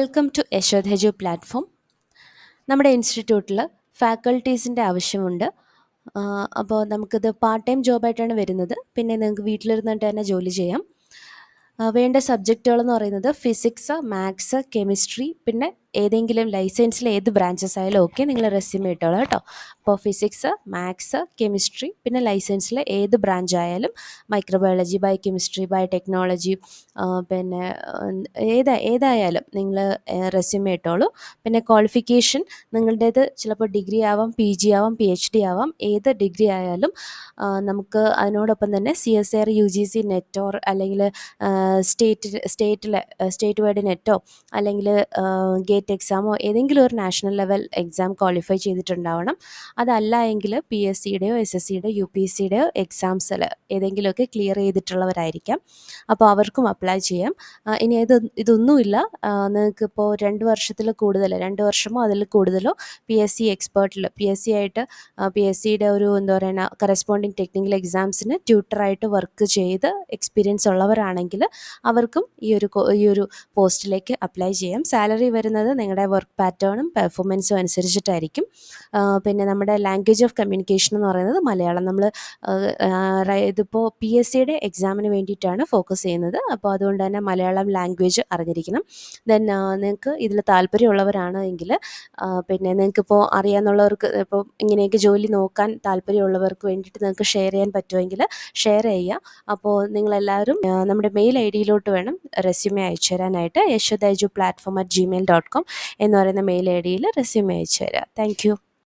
Welcome to യശോദ് ഹെജു platform നമ്മുടെ ഇൻസ്റ്റിറ്റ്യൂട്ടിൽ ഫാക്കൾട്ടീസിന്റെ ആവശ്യമുണ്ട്. അപ്പോൾ നമുക്കിത് പാർട്ട് ടൈം ജോബായിട്ടാണ് വരുന്നത്. പിന്നെ നിങ്ങൾക്ക് വീട്ടിലിരുന്നിട്ട് തന്നെ ജോലി ചെയ്യാം. വേണ്ട സബ്ജക്റ്റുകളെന്ന് പറയുന്നത് ഫിസിക്സ് മാത്സ് കെമിസ്ട്രി പിന്നെ ഏതെങ്കിലും ലൈസൻസിൽ ഏത് ബ്രാഞ്ചസ് ആയാലും ഓക്കെ നിങ്ങൾ റെസ്യൂമേ ഇട്ടോളാം കേട്ടോ. അപ്പോൾ ഫിസിക്സ് മാത്സ് കെമിസ്ട്രി പിന്നെ ലൈസൻസിൽ ഏത് ബ്രാഞ്ച് ആയാലും microbiology bio chemistry bio technology പിന്നെ ഏതാ ഏതായാലും നിങ്ങൾ റെസ്യൂമേ ഇട്ടോളൂ. പിന്നെ ക്വാളിഫിക്കേഷൻ നിങ്ങളുടേത് ചിലപ്പോൾ ഡിഗ്രി ആവാം പി ജി ആവാം പി എച്ച് ഡി ആവാം ഏത് ഡിഗ്രി ആയാലും നമുക്ക് അതിനോടൊപ്പം തന്നെ C S R U G C നെറ്റോർ അല്ലെങ്കിൽ സ്റ്റേറ്റ് സ്റ്റേറ്റിലെ സ്റ്റേറ്റ് വൈഡ് നെറ്റോ അല്ലെങ്കിൽ ഗേറ്റ് എക്സാമോ ഏതെങ്കിലും ഒരു നാഷണൽ ലെവൽ എക്സാം ക്വാളിഫൈ ചെയ്തിട്ടുണ്ടാവണം. അതല്ല എങ്കിൽ പി എസ് സിയുടെയോ എസ് എസ് സിയുടെയോ യു പി എസ് സിയുടെയോ എക്സാംസിൽ ഏതെങ്കിലുമൊക്കെ ക്ലിയർ ചെയ്തിട്ടുള്ളവരായിരിക്കാം. അപ്പോൾ അവർക്കും അപ്ലൈ ചെയ്യാം. ഇനി ഇത് ഇതൊന്നുമില്ല. നിങ്ങൾക്കിപ്പോൾ രണ്ട് വർഷത്തിൽ കൂടുതൽ രണ്ട് വർഷമോ അതിൽ കൂടുതലോ പി എസ് സി എക്സ്പേർട്ടിൽ പി എസ് സി ആയിട്ട് പി എസ് സിയുടെ ഒരു എന്താ പറയുക കറസ്പോണ്ടിങ് ടെക്നിക്കൽ എക്സാംസിന് ട്യൂട്ടറായിട്ട് വർക്ക് ചെയ്ത് എക്സ്പീരിയൻസ് ഉള്ളവരാണെങ്കിൽ അവർക്കും ഈ ഒരു ഈ ഒരു പോസ്റ്റിലേക്ക് അപ്ലൈ ചെയ്യാം. സാലറി വരുന്നത് നിങ്ങളുടെ വർക്ക് പാറ്റേണും പെർഫോമൻസും അനുസരിച്ചിട്ടായിരിക്കും. പിന്നെ നമ്മുടെ ലാംഗ്വേജ് ഓഫ് കമ്മ്യൂണിക്കേഷൻ എന്ന് പറയുന്നത് മലയാളം. നമ്മൾ ഇതിപ്പോൾ പി എസ് സിയുടെ എക്സാമിന് വേണ്ടിയിട്ടാണ് ഫോക്കസ് ചെയ്യുന്നത്. അപ്പോൾ അതുകൊണ്ട് തന്നെ മലയാളം ലാംഗ്വേജ് അറിഞ്ഞിരിക്കണം. ദെൻ നിങ്ങൾക്ക് ഇതിൽ താല്പര്യമുള്ളവരാണ് എങ്കിൽ പിന്നെ നിങ്ങൾക്കിപ്പോൾ അറിയാമെന്നുള്ളവർക്ക് ഇപ്പോൾ ഇങ്ങനെയൊക്കെ ജോലി നോക്കാൻ താല്പര്യമുള്ളവർക്ക് വേണ്ടിയിട്ട് നിങ്ങൾക്ക് ഷെയർ ചെയ്യാൻ പറ്റുമെങ്കിൽ ഷെയർ ചെയ്യുക അപ്പോൾ നിങ്ങളെല്ലാവരും നമ്മുടെ മെയിൽ ഐ ഡിയിലോട്ട് വേണം റെസ്യൂമേ അയച്ചു തരാനായിട്ട് യശോദൈജു platform at gmail dot com എന്ന് പറയുന്ന മെയിൽ ഐ ഡിയിൽ റെസ്യൂം അയച്ചു തരാം. താങ്ക്